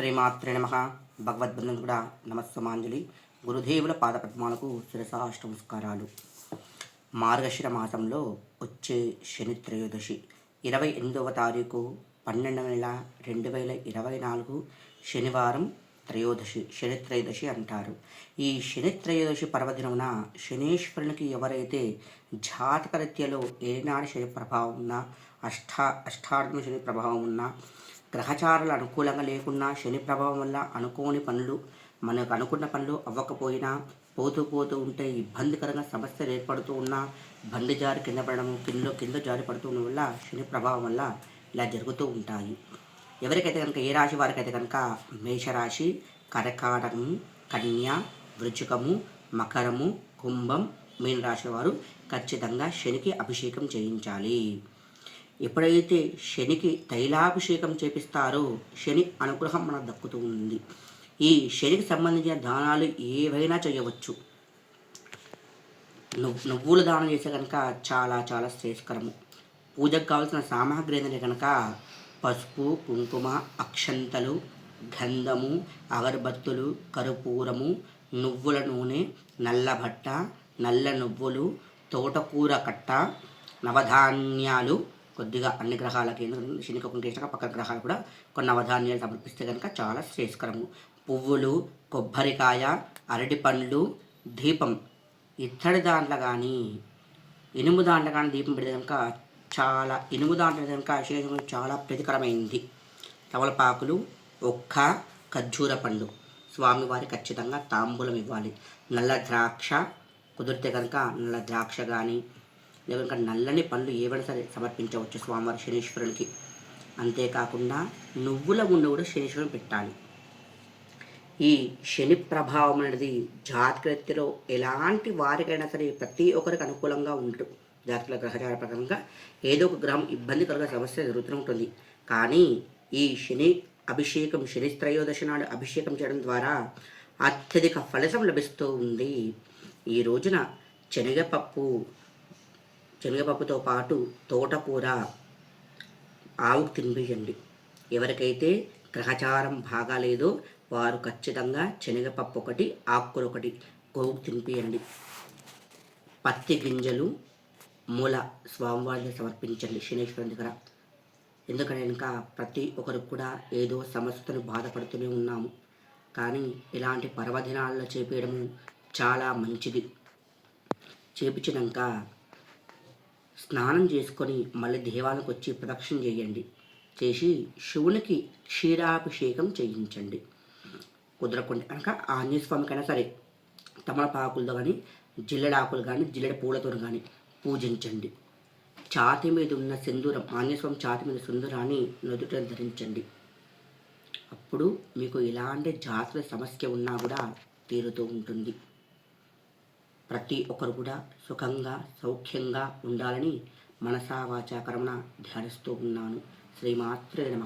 శ్రీమాత్రే నమ. భగవద్బంధం కూడా నమస్సమాంజలి. గురుదేవుల పాదపద్మాలకు శిరసాష్ట నమస్కారాలు మార్గశిర మాసంలో వచ్చే శని త్రయోదశి. ఇరవై ఎనిమిదవ తారీఖు పన్నెండు నెల రెండు వేల ఇరవై నాలుగు శనివారం త్రయోదశి శని త్రయోదశి అంటారు. ఈ శని త్రయోదశి పర్వదినమున శనీశ్వరునికి ఎవరైతే జాతకరీత్యలో ఏనాడు శని ప్రభావం ఉన్నా అష్టా అష్టార్థమ శని ప్రభావం ఉన్నా గ్రహచారాలు అనుకూలంగా లేకున్నా శని ప్రభావం వల్ల అనుకోని పనులు మనకు అనుకున్న పనులు అవ్వకపోయినా పోతూ పోతూ ఉంటే ఇబ్బందికరంగా సమస్యలు ఏర్పడుతూ ఉన్నా బండి జారి కింద పడడం కింద కింద జారి పడుతూ ఉండడం వల్ల శని ప్రభావం వల్ల ఇలా జరుగుతూ ఉంటాయి. ఎవరికైతే కనుక ఏ రాశి వారికైతే కనుక మేషరాశి కర్కాటకము కన్య వృచ్చికము మకరము కుంభం మీన రాశి వారు ఖచ్చితంగా శనికి అభిషేకం చేయించాలి. ఎప్పుడైతే శనికి తైలాభిషేకం చేపిస్తారో శని అనుగ్రహం మనకు దక్కుతూ ఉంది. ఈ శనికి సంబంధించిన దానాలు ఏవైనా చేయవచ్చు. నువ్వు నువ్వులు దానం చేస్తే కనుక చాలా చాలా శ్రేయస్కరము. పూజకు కావాల్సిన సామాగ్రి ఏంటంటే కనుక పసుపు కుంకుమ అక్షంతలు గంధము అగరబత్తులు కర్పూరము నువ్వుల నూనె నల్లబట్ట నల్ల నువ్వులు తోటకూర కట్ట నవధాన్యాలు కొద్దిగా అన్ని గ్రహాలకి ఎందుకంటే శనికి ఒక చేసినాక పక్క గ్రహాలు కూడా కొన్ని నవధాన్యాలు సమర్పిస్తే కనుక చాలా శ్రేయస్కరము. పువ్వులు కొబ్బరికాయ అరటి పండ్లు దీపం ఇత్తడి దాంట్లో కానీ ఇనుము దాంట్లో కానీ దీపం పెడితే కనుక చాలా ఇనుము దాంట్లో కనుక శరీరం చాలా ప్రతికరమైంది. తమలపాకులు ఒక్క ఖర్జూర పండు. స్వామివారి ఖచ్చితంగా తాంబూలం ఇవ్వాలి. నల్ల ద్రాక్ష కుదిరితే కనుక నల్ల ద్రాక్ష కానీ ఇంకా నల్లని పండ్లు ఏవైనా సరే సమర్పించవచ్చు స్వామివారి శనీశ్వరునికి అంతేకాకుండా నువ్వుల గుండె కూడా శనీశ్వరుని పెట్టాలి. ఈ శని ప్రభావం అనేది జాతకరీత్యలో ఎలాంటి వారికైనా సరే ప్రతి ఒక్కరికి అనుకూలంగా ఉంటుంది జాతకుల గ్రహచార ప్రకారంగా ఏదో ఒక గ్రహం ఇబ్బంది కలిగే సమస్య జరుగుతూ ఉంటుంది. కానీ ఈ శని అభిషేకం శని త్రయోదశి నాడు అభిషేకం చేయడం ద్వారా అత్యధిక ఫలితం లభిస్తూ ఉంది. ఈ రోజున శనగపప్పు శనగపప్పుతో పాటు తోటకూర ఆవుకు తినిపించండి ఎవరికైతే గ్రహచారం బాగాలేదో వారు ఖచ్చితంగా శనగపప్పు ఒకటి ఆకుకూర ఒకటి గోవుకు తినిపించండి పత్తి గింజలు మూల స్వామివారిని సమర్పించండి శనేశ్వరుని దగ్గర. ఎందుకంటే ఇంకా ప్రతి ఒక్కరికి కూడా ఏదో సమస్యను బాధపడుతూనే ఉన్నాము. కానీ ఇలాంటి పర్వదినాల్లో చేపేయడం చాలా మంచిది. చేపించినాక స్నానం చేసుకొని మళ్ళీ దేవాలకు వచ్చి ప్రదక్షిణ చేయండి. చేసి శివునికి క్షీరాభిషేకం చేయించండి. కుదరకుండా కనుక ఆంజనేయ స్వామికైనా సరే తమలపాకులతో కానీ జిల్లెడాకులు కానీ జిల్లెడ పూలతో కానీ పూజించండి. ఛాతి మీద ఉన్న సింధూరం ఆంజనేయస్వామి ఛాతి మీద సింధూరాన్ని నుదుట ధరించండి. అప్పుడు మీకు ఎలాంటి జాతర సమస్య ఉన్నా కూడా తీరుతూ ఉంటుంది. ప్రతి ఒక్కరు కూడా సుఖంగా సౌఖ్యంగా ఉండాలని మనసా కర్మణ ధ్యానిస్తూ ఉన్నాను. శ్రీమాత్రే నమ.